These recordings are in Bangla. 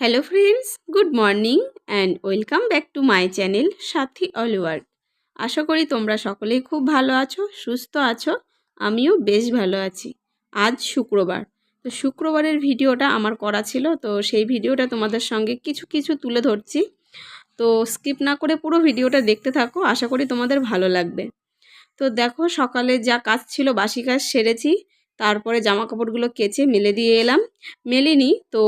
Hello friends good morning and welcome back to my channel Sathi all world আশা করি তোমরা সকলেই খুব ভালো আছো, সুস্থ আছো, আমিও বেশ ভালো আছি। আজ শুক্রবার। তো শুক্রবারের ভিডিওটা আমার করা ছিল, তো সেই ভিডিওটা তোমাদের সঙ্গে কিছু কিছু তুলে ধরছি। তো স্কিপ না করে পুরো ভিডিওটা দেখতে থাকো, আশা করি তোমাদের ভালো লাগবে। তো দেখো সকালে যা কাজ ছিল, বাসি কাজ সেরেছি। তারপরে জামা কাপড়গুলো কেচে মেলে দিয়ে এলাম। মেলিনি তো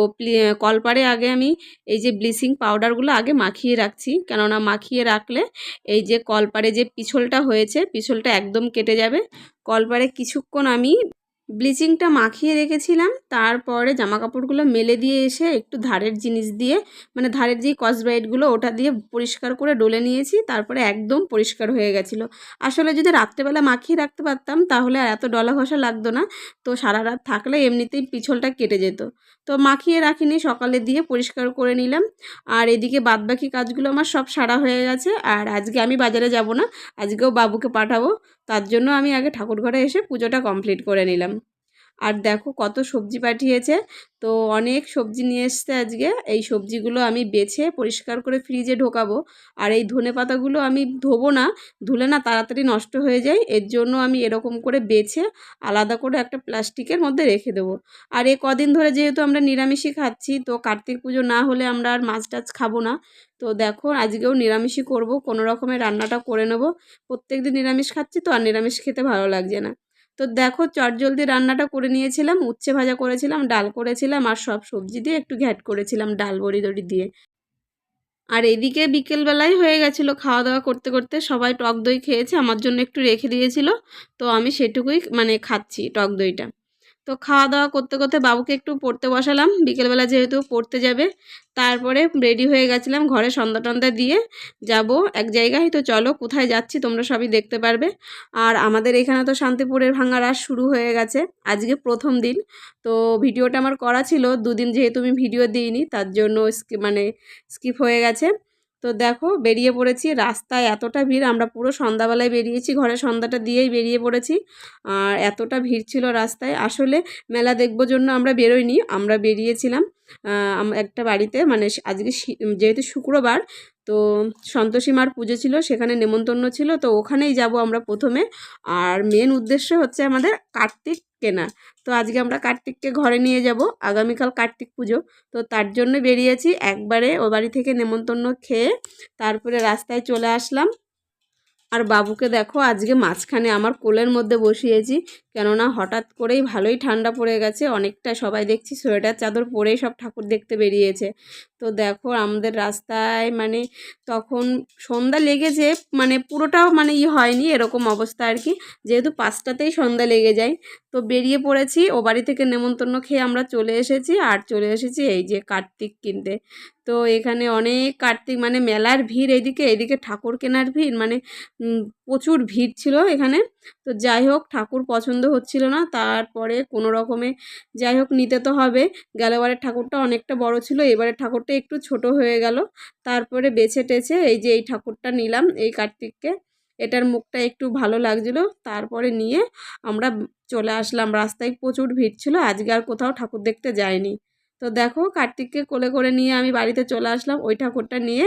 কলপারে আগে আমি এই যে ব্লিচিং পাউডারগুলো আগে মাখিয়ে রাখছি। কেননা মাখিয়ে রাখলে এই যে কলপারে যে পিছলটা হয়েছে, পিছলটা একদম কেটে যাবে। কলপারে কিছুক্ষণ আমি ব্লিচিংটা মাখিয়ে রেখেছিলাম, তারপরে জামা কাপড়গুলো মেলে দিয়ে এসে একটু ধারের জিনিস দিয়ে মানে ধারের যেই কসব্রাইটগুলো ওটা দিয়ে পরিষ্কার করে ডলে নিয়েছি, তারপরে একদম পরিষ্কার হয়ে গেছিল। আসলে যদি রাত্রেবেলা মাখিয়ে রাখতে পারতাম, তাহলে আর এত ডলা ঘষা লাগতো না। তো সারা রাত থাকলে এমনিতেই পিছলটা কেটে যেত। তো মাখিয়ে রাখিনি, সকালে দিয়ে পরিষ্কার করে নিলাম। আর এদিকে বাদবাকি কাজগুলো আমার সব সারা হয়ে গেছে। আর আজকে আমি বাজারে যাব না, আজকেও বাবুকে পাঠাবো। তার জন্য আমি আগে ঠাকুরঘরে এসে পুজোটা কমপ্লিট করে নিলাম। আর দেখো কত সবজি পাঠিয়েছে। তো অনেক সবজি নিয়ে এসছে আজকে। এই সবজিগুলো আমি বেছে পরিষ্কার করে ফ্রিজে ঢোকাবো। আর এই ধনে পাতাগুলো আমি ধোবো না, ধুলে না তাড়াতাড়ি নষ্ট হয়ে যায়। এর জন্য আমি এরকম করে বেছে আলাদা করে একটা প্লাস্টিকের মধ্যে রেখে দেবো। আর এ কদিন ধরে যেহেতু আমরা নিরামিষই খাচ্ছি, তো কার্তিক পুজো না হলে আমরা আর মাছ টাছ খাব না। তো দেখো আজকেও নিরামিষই করব, কোনো রকমের রান্নাটা করে নেব। প্রত্যেক দিন নিরামিষ খাচ্ছি তো আর নিরামিষ খেতে ভালো লাগছে না। তো দেখো চটজলদি রান্নাটা করে নিয়েছিলাম, উচ্ছে ভাজা করেছিলাম, ডাল করেছিলাম আর সব সবজি দিয়ে একটু ঘ্যাট করেছিলাম ডাল বড়ি দড়ি দিয়ে। আর এদিকে বিকেলবেলায় হয়ে গেছিল খাওয়া দাওয়া করতে করতে, সবাই টক দই খেয়েছে, আমার জন্য একটু রেখে দিয়েছিল, তো আমি সেটুকুই মানে খাচ্ছি টক দইটা। তো খাওয়া দাওয়া করতে করতে বাবুকে একটু পড়তে বসালাম। বিকেলবেলা যেহেতু পড়তে যাবে, তারপরে রেডি হয়ে গেছিলাম ঘরে সন্ধ্যা টন্দা দিয়ে। যাব এক জায়গায়, তো চলো কোথায় যাচ্ছি তোমরা সবই দেখতে পারবে। আর আমাদের এখানে তো শান্তিপুরের ভাঙা রাস শুরু হয়ে গেছে, আজকে প্রথম দিন। তো ভিডিওটা আমার করা ছিল, দুদিন যেহেতু আমি ভিডিও দিইনি, তার জন্য মানে স্কিপ হয়ে গেছে। তো দেখো বেরিয়ে পড়েছি। রাস্তায় এতটা ভিড়, আমরা পুরো সন্ধ্যাবেলায় বেরিয়েছি। ঘরে সন্ধ্যাটা দিয়েই বেরিয়ে পড়েছি। আর এতটা ভিড় ছিল রাস্তায়। আসলে মেলা দেখব জন্য আমরা বেরোইনি, আমরা বেরিয়েছিলাম একটা বাড়িতে। মানে আজকে যেহেতু শুক্রবার, তো সন্তোষী মার পুজো ছিল, সেখানে নেমন্তন্ন ছিল। তো ওখানেই যাব আমরা প্রথমে। আর মেন উদ্দেশ্য হচ্ছে আমাদের কার্তিক কেনা তো আজকে আমরা কার্তিককে ঘরে নিয়ে যাব, আগামীকাল কার্তিক পুজো। তো তার জন্য বেরিয়েছি, একবারে ও বাড়ি থেকে নেমন্তন্ন খেয়ে তারপরে রাস্তায় চলে আসলাম। আর বাবুকে দেখো, আজকে মাঝখানে আমার কোলের মধ্যে বসিয়েছি। কেননা হঠাৎ করেই ভালোই ঠান্ডা পড়ে গেছে, অনেকটা সবাই দেখছি সোয়েটার চাদর পরেই সব ঠাকুর দেখতে বেরিয়েছে। তো দেখো আমাদের রাস্তায় মানে তখন সন্ধ্যা লেগেছে মানে পুরোটাও মানে ই হয়নি এরকম অবস্থা আর কি, যেহেতু পাঁচটাতেই সন্ধ্যা লেগে যায়। তো বেরিয়ে পড়েছি, ও বাড়ি থেকে নেমন্তন্ন খেয়ে আমরা চলে এসেছি, আর চলে এসেছি এই যে কার্তিক কিনতে। তো এখানে অনেক কার্তিক মানে মেলার ভিড় এদিকে এদিকে ঠাকুর কেনার ভিড় মানে প্রচুর ভিড় ছিল এখানে। তো যাই হোক, ঠাকুর পছন্দ হচ্ছিল না, তারপরে কোনো রকমে যাই হোক, নিতে তো হবে। গেলবারের ঠাকুরটা অনেকটা বড় ছিল, এবারের ঠাকুরটা একটু ছোট হয়ে গেল। তারপরে বেছে টেছে এই যে এই ঠাকুরটা নিলাম, এই কার্তিককে। এটার মুখটা একটু ভালো লাগছিল, তারপরে নিয়ে আমরা চলে আসলাম। রাস্তায় প্রচুর ভিড় ছিল, আজকে আর কোথাও ঠাকুর দেখতে যায়নি তো দেখো কার্তিককে কোলে করে নিয়ে আমি বাড়িতে চলে আসলাম ওই ঠাকুরটা নিয়ে।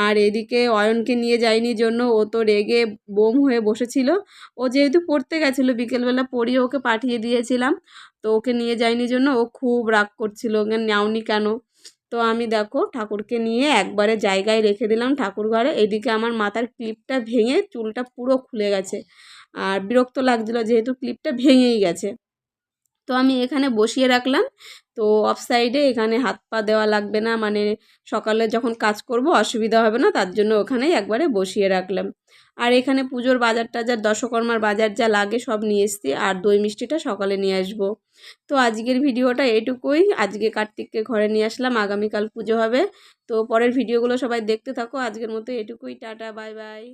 আর এদিকে অয়নকে নিয়ে যাইনি জন্য ও তো রেগে বোম হয়ে বসেছিল। ও যেহেতু পড়তে গেছিল, বিকেলবেলা পড়িয়ে ওকে পাঠিয়ে দিয়েছিলাম। তো ওকে নিয়ে যাইনি জন্য ও খুব রাগ করছিল নেওনি কেন? তো আমি দেখো ঠাকুরকে নিয়ে একবারে জায়গায় রেখে দিলাম ঠাকুর ঘরে এদিকে আমার মাথার ক্লিপটা ভেঙে চুলটা পুরো খুলে গেছে। আর বিরক্ত লাগছিল যেহেতু ক্লিপটা ভেঙেই গেছে। তো আমি এখানে বসিয়ে রাখলাম। তো অফ সাইডে এখানে হাত পা দেওয়া লাগবে না মানে সকালে যখন কাজ করব অসুবিধা হবে না, তার জন্য ওখানেই একবারে বসিয়ে রাখলাম। আর এখানে পুজোর বাজার টাজার, দশকর্মার বাজার যা লাগে সব নিয়ে এসছি, আর দই মিষ্টিটা সকালে নিয়ে আসব। তো আজকের ভিডিওটা এটুকুই আজকে কার্তিককে ঘরে নিয়ে আসলাম, আগামীকাল পুজো হবে। তো পরের ভিডিওগুলো সবাই দেখতে থাকো। আজকের মতো এটুকুই টাটা, বাই বাই।